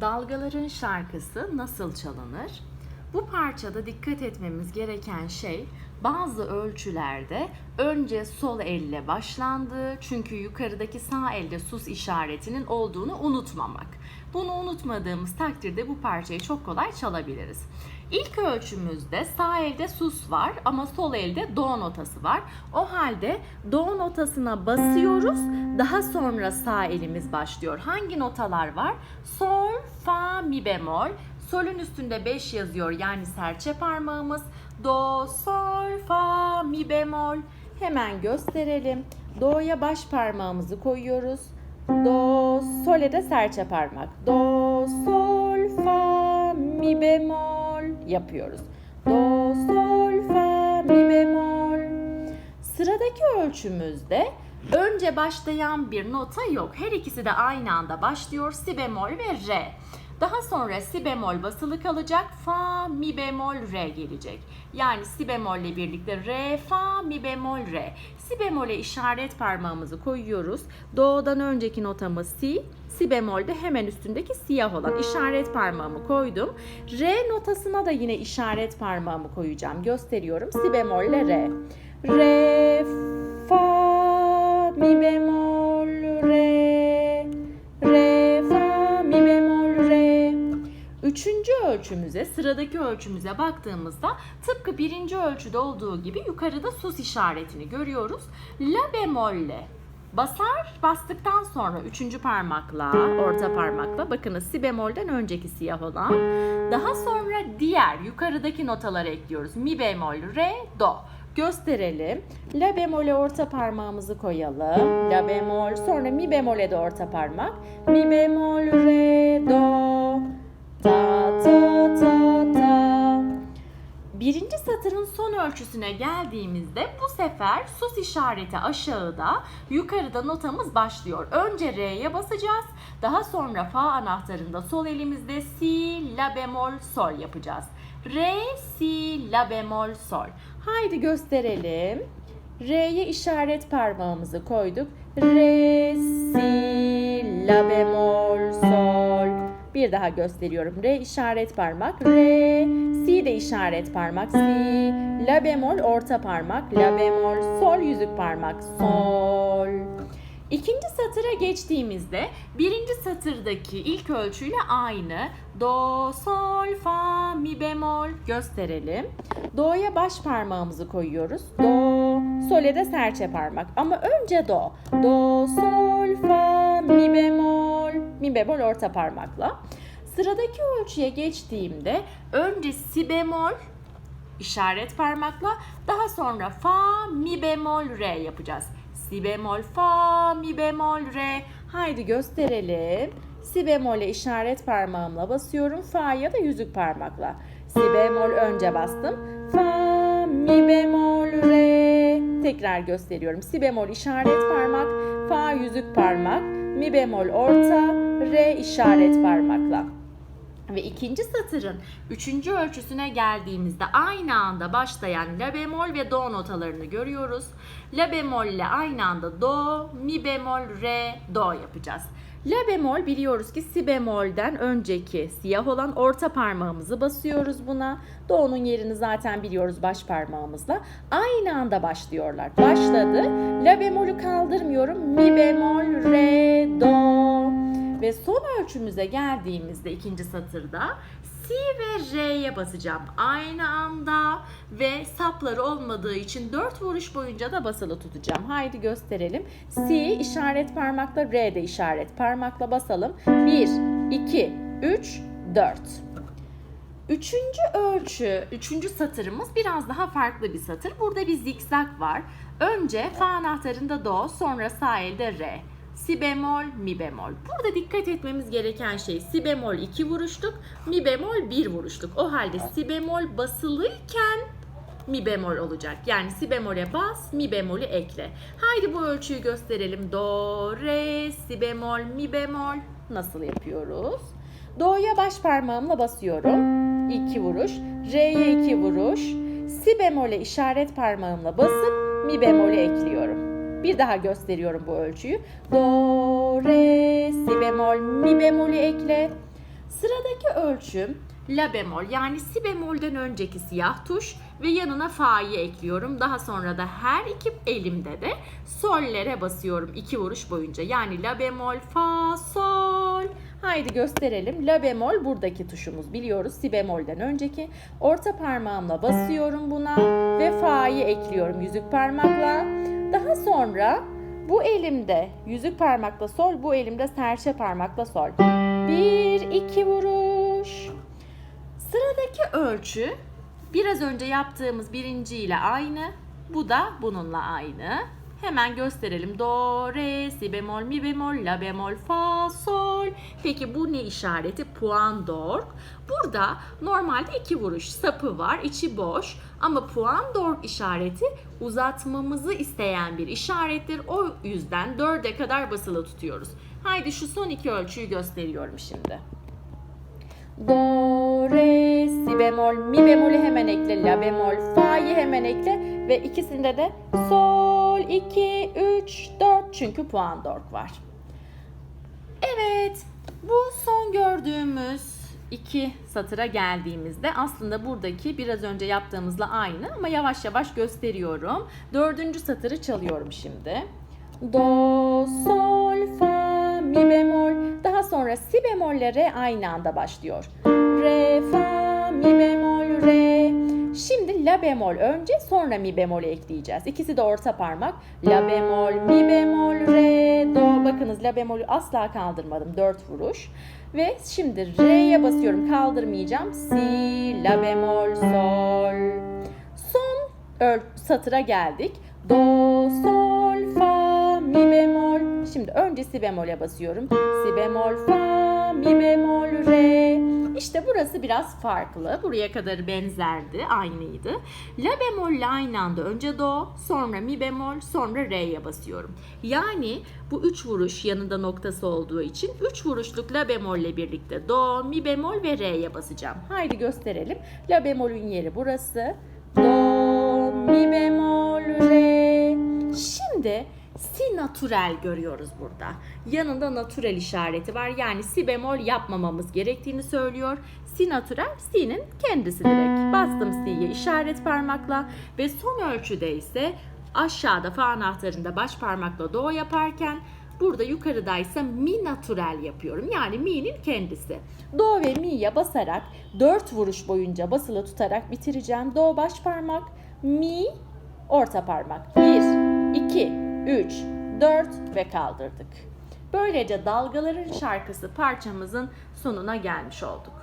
Dalgaların şarkısı nasıl çalınır? Bu parçada dikkat etmemiz gereken şey bazı ölçülerde önce sol elle başlandığı çünkü yukarıdaki sağ elde sus işaretinin olduğunu unutmamak. Bunu unutmadığımız takdirde bu parçayı çok kolay çalabiliriz. İlk ölçümüzde sağ elde sus var ama sol elde do notası var. O halde do notasına basıyoruz. Daha sonra sağ elimiz başlıyor. Hangi notalar var? Sol, fa, mi bemol. Solün üstünde 5 yazıyor yani serçe parmağımız. Do, sol, fa, mi bemol. Hemen gösterelim. Do'ya baş parmağımızı koyuyoruz. Do, sol'e de serçe parmak. Do, sol, fa, mi bemol yapıyoruz. Do, sol, fa, mi bemol. Sıradaki ölçümüzde önce başlayan bir nota yok. Her ikisi de aynı anda başlıyor. Si bemol ve re. Daha sonra si bemol basılı kalacak. Fa, mi bemol, re gelecek. Yani si bemolle birlikte re, fa, mi bemol, re. Si bemole işaret parmağımızı koyuyoruz. Do'dan önceki notamız si. Si bemolde hemen üstündeki siyah olan işaret parmağımı koydum. Re notasına da yine işaret parmağımı koyacağım. Gösteriyorum. Si bemolle re. Re, fa, mi bemol, ölçümüze, sıradaki ölçümüze baktığımızda tıpkı birinci ölçüde olduğu gibi yukarıda sus işaretini görüyoruz. La bemolle basar, bastıktan sonra üçüncü parmakla, orta parmakla, bakınız si bemolden önceki siyah olan. Daha sonra diğer yukarıdaki notaları ekliyoruz. Mi bemol, re, do. Gösterelim. La bemole orta parmağımızı koyalım. La bemol, sonra mi bemole de orta parmak. Mi bemol, satırın son ölçüsüne geldiğimizde bu sefer sus işareti aşağıda, yukarıda notamız başlıyor. Önce R'ye basacağız. Daha sonra Fa anahtarında sol elimizde Si, La bemol, Sol yapacağız. Re, Si, La bemol, Sol. Haydi gösterelim. Re'ye işaret parmağımızı koyduk. Re, Si, La bemol, Sol. Bir daha gösteriyorum. Re işaret parmak. Re. Si de işaret parmak. Si. La bemol orta parmak. La bemol. Sol yüzük parmak. Sol. İkinci satıra geçtiğimizde birinci satırdaki ilk ölçüyle aynı. Do, sol, fa, mi bemol gösterelim. Do'ya baş parmağımızı koyuyoruz. Do, sol'e de serçe parmak. Ama önce do. Do, sol, fa, mi bemol. Mi bemol orta parmakla. Sıradaki ölçüye geçtiğimde önce si bemol işaret parmakla daha sonra fa, mi bemol, re yapacağız. Si bemol, fa, mi bemol, re. Haydi gösterelim. Si bemole işaret parmağımla basıyorum. Fa'ya da yüzük parmakla. Si bemol önce bastım. Fa, mi bemol, re. Tekrar gösteriyorum. Si bemol işaret parmak. Fa yüzük parmak. Mi bemol orta. Re işaret parmakla. Ve ikinci satırın üçüncü ölçüsüne geldiğimizde aynı anda başlayan la bemol ve do notalarını görüyoruz. La bemol ile aynı anda do, mi bemol, re, do yapacağız. La bemol biliyoruz ki si bemolden önceki siyah olan orta parmağımızı basıyoruz buna. Do'nun yerini zaten biliyoruz baş parmağımızla. Aynı anda başlıyorlar. Başladı. La bemolü kaldırmıyorum. Mi bemol, re, do. Ve son ölçümüze geldiğimizde ikinci satırda Si ve R'ye basacağım aynı anda ve sapları olmadığı için 4 vuruş boyunca da basılı tutacağım. Haydi gösterelim. Si işaret parmakla, R de işaret parmakla basalım. 1, 2, 3, 4. Üçüncü ölçü, üçüncü satırımız biraz daha farklı bir satır. Burada bir zikzak var. Önce fa anahtarında do, sonra sağ elde re. Si bemol, mi bemol. Burada dikkat etmemiz gereken şey si bemol 2 vuruşluk, mi bemol 1 vuruşluk. O halde si bemol basılıyken mi bemol olacak. Yani si bemole bas, mi bemolü ekle. Haydi bu ölçüyü gösterelim. Do, re, si bemol, mi bemol. Nasıl yapıyoruz? Do'ya baş parmağımla basıyorum. 2 vuruş. Re'ye 2 vuruş. Si bemole işaret parmağımla basıp mi bemolü ekliyorum. Bir daha gösteriyorum bu ölçüyü. Do, re, si bemol, mi bemolü ekle. Sıradaki ölçüm la bemol yani si bemolden önceki siyah tuş ve yanına fa'yı ekliyorum. Daha sonra da her iki elimde de sollere basıyorum iki vuruş boyunca. Yani la bemol, fa, sol. Haydi gösterelim. La bemol buradaki tuşumuz biliyoruz. Si bemolden önceki. Orta parmağımla basıyorum buna ve fa'yı ekliyorum yüzük parmakla. Daha sonra bu elimde yüzük parmakla sol, bu elimde serçe parmakla sol. Bir, iki vuruş. Sıradaki ölçü biraz önce yaptığımız birinci ile aynı. Bu da bununla aynı. Hemen gösterelim. Do, re, si bemol, mi bemol, la bemol, fa, sol. Peki bu ne işareti? Puan d'orgue. Burada normalde iki vuruş sapı var, içi boş. Ama puan d'orgue işareti uzatmamızı isteyen bir işarettir. O yüzden dörde kadar basılı tutuyoruz. Haydi şu son iki ölçüyü gösteriyorum şimdi. Do, re, si bemol, mi bemolü hemen ekle, la bemol, fa'yı hemen ekle ve ikisinde de sol, 2, 3, 4 çünkü puan dork var. Evet, bu son gördüğümüz iki satıra geldiğimizde aslında buradaki biraz önce yaptığımızla aynı ama yavaş yavaş gösteriyorum. Dördüncü satırı çalıyorum şimdi. Do, sol, fa, mi bemol. Daha sonra si bemolle re aynı anda başlıyor. Re, fa, mi bemol. Şimdi la bemol önce sonra mi bemolü ekleyeceğiz. İkisi de orta parmak. La bemol, mi bemol, re, do. Bakınız la bemolü asla kaldırmadım. Dört vuruş. Ve şimdi re'ye basıyorum. Kaldırmayacağım. Si, la bemol, sol. Son satıra geldik. Do, sol, fa, mi bemol. Şimdi önce si bemole basıyorum. Si bemol, fa, mi bemol, re. İşte burası biraz farklı. Buraya kadar benzerdi, aynıydı. La bemolle aynı anda önce do, sonra mi bemol, sonra re'ye basıyorum. Yani bu üç vuruş yanında noktası olduğu için üç vuruşluk la bemolle birlikte do, mi bemol ve re'ye basacağım. Haydi gösterelim. La bemolün yeri burası. Do, mi bemol, re. Şimdi si natürel görüyoruz burada. Yanında natürel işareti var. Yani si bemol yapmamamız gerektiğini söylüyor. Si natürel si'nin kendisi direkt. Bastım si'ye işaret parmakla ve son ölçüde ise aşağıda fa anahtarında baş parmakla do yaparken Burada yukarıdaysa mi natürel yapıyorum. Yani mi'nin kendisi. Do ve mi'ye basarak 4 vuruş boyunca basılı tutarak bitireceğim. Do baş parmak, mi orta parmak. 1, 2, 3, 4 ve kaldırdık. Böylece dalgaların şarkısı parçamızın sonuna gelmiş olduk.